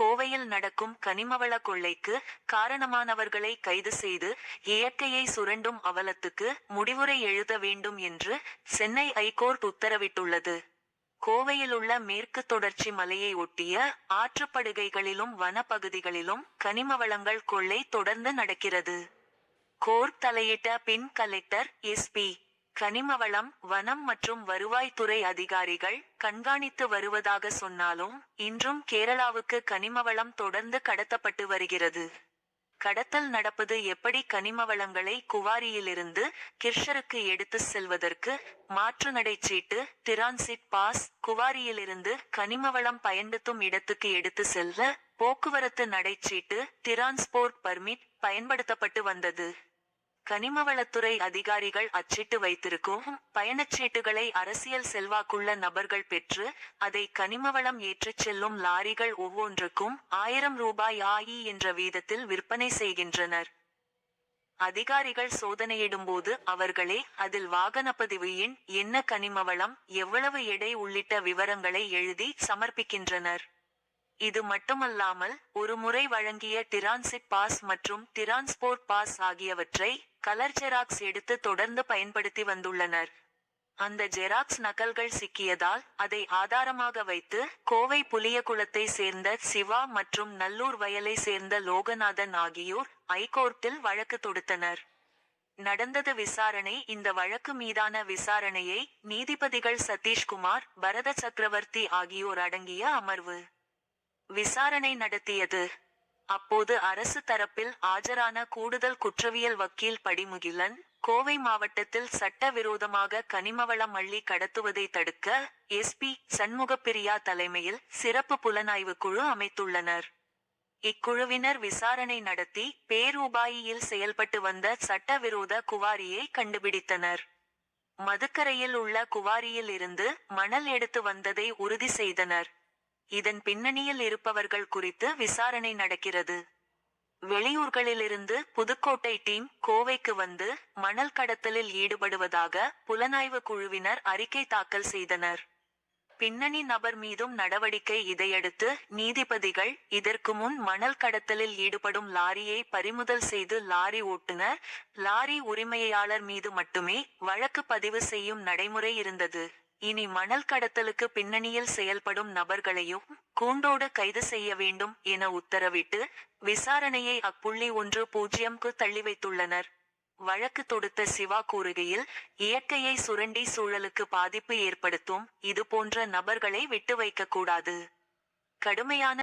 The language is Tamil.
கோவையில் நடக்கும் கனிமவள கொள்ளைக்கு காரணமானவர்களை கைது செய்து இயற்கையை சுரண்டும் அவலத்துக்கு முடிவுரை எழுத வேண்டும் என்று சென்னை ஐகோர்ட் உத்தரவிட்டுள்ளது. கோவையிலுள்ள மேற்கு தொடர்ச்சி மலையை ஒட்டிய ஆற்றுப்படுகைகளிலும் வனப்பகுதிகளிலும் கனிம வளங்கள் கொள்ளை தொடர்ந்து நடக்கிறது. கோர்ட் தலையிட்ட பின் கலெக்டர் எஸ்பி கனிமவளம் வனம் மற்றும் வருவாய்த்துறை அதிகாரிகள் கண்காணித்து வருவதாக சொன்னாலும் இன்றும் கேரளாவுக்கு கனிமவளம் தொடர்ந்து கடத்தப்பட்டு வருகிறது. கடத்தல் நடப்பது எப்படி கனிமவளங்களை குவாரியிலிருந்து கிர்ஷருக்கு எடுத்து செல்வதற்கு மாற்று நடைச்சீட்டு டிரான்சிட் பாஸ் குவாரியிலிருந்து கனிமவளம் பயன்படுத்தும் இடத்துக்கு எடுத்து செல்ல போக்குவரத்து நடைச்சீட்டு டிரான்ஸ்போர்ட் பர்மிட் பயன்படுத்தப்பட்டு வந்தது. கனிமவளத்துறை அதிகாரிகள் அச்சிட்டு வைத்திருக்கும் பயணச்சீட்டுகளை அரசியல் செல்வாக்குள்ள நபர்கள் பெற்று அதை கனிமவளம் ஏற்றிச் செல்லும் லாரிகள் ஒவ்வொன்றுக்கும் ஆயிரம் ரூபாய் ஆயி என்ற வீதத்தில் விற்பனை செய்கின்றனர். அதிகாரிகள் சோதனையிடும்போது அவர்களே அதில் வாகனப்பதிவு எண் என்ன கனிமவளம் எவ்வளவு எடை உள்ளிட்ட விவரங்களை எழுதி சமர்ப்பிக்கின்றனர். இது மட்டுமல்லாமல் ஒரு முறை வழங்கிய டிரான்சிட் பாஸ் மற்றும் டிரான்ஸ்போர்ட் பாஸ் ஆகியவற்றை கலர் ஜெராக்ஸ் எடுத்து தொடர்ந்து பயன்படுத்தி வந்துள்ளனர். அந்த ஜெராக்ஸ் நகல்கள் சிக்கியதால் அதை ஆதாரமாக வைத்து கோவை புலியகுளத்தை சேர்ந்த சிவா மற்றும் நல்லூர் வயலை சேர்ந்த லோகநாதன் ஆகியோர் ஐகோர்ட்டில் வழக்கு தொடுத்தனர். நடந்தது விசாரணை இந்த வழக்கு மீதான விசாரணையை நீதிபதிகள் சதீஷ்குமார் பரத சக்கரவர்த்தி ஆகியோர் அடங்கிய அமர்வு. விசாரணை நடத்தியது. அப்போது அரசு தரப்பில் ஆஜரான கூடுதல் குற்றவியல் வக்கீல் படிமுகிலன் கோவை மாவட்டத்தில் சட்டவிரோதமாக கனிமவளம் அள்ளி கடத்துவதை தடுக்க எஸ்பி சண்முகப்பிரியா தலைமையில் சிறப்பு புலனாய்வு குழு அமைத்துள்ளனர். இக்குழுவினர் விசாரணை நடத்தி பேரூபாயியில் செயல்பட்டு வந்த சட்டவிரோத குவாரியை கண்டுபிடித்தனர். மதுக்கரையில் உள்ள குவாரியில் இருந்து மணல் எடுத்து வந்ததை உறுதி செய்தனர். இதன் பின்னணியில் இருப்பவர்கள் குறித்து விசாரணை நடக்கிறது. வெளியூர்களிலிருந்து புதுக்கோட்டை டீம் கோவைக்கு வந்து மணல் கடத்தலில் ஈடுபடுவதாக புலனாய்வு குழுவினர் அறிக்கை தாக்கல் செய்தனர். பின்னணி நபர் மீதும் நடவடிக்கை இதையடுத்து நீதிபதிகள் இதற்கு முன் மணல் கடத்தலில் ஈடுபடும் லாரியை பறிமுதல் செய்து லாரி ஓட்டுநர் லாரி உரிமையாளர் மீது மட்டுமே வழக்கு பதிவு செய்யும் நடைமுறை இருந்தது. இனி மணல் கடத்தலுக்கு பின்னணியில் செயல்படும் நபர்களையும் கூண்டோடு கைது செய்ய வேண்டும் என உத்தரவிட்டு விசாரணையை அப்புள்ளி ஒன்று பூஜ்ஜியம்க்கு தள்ளி வைத்துள்ளனர். வழக்கு தொடுத்த சிவா கூறுகையில் இயற்கையை சுரண்டி சூழலுக்கு பாதிப்பு ஏற்படுத்தும் இது போன்ற நபர்களை விட்டு வைக்கக்கூடாது. கடுமையான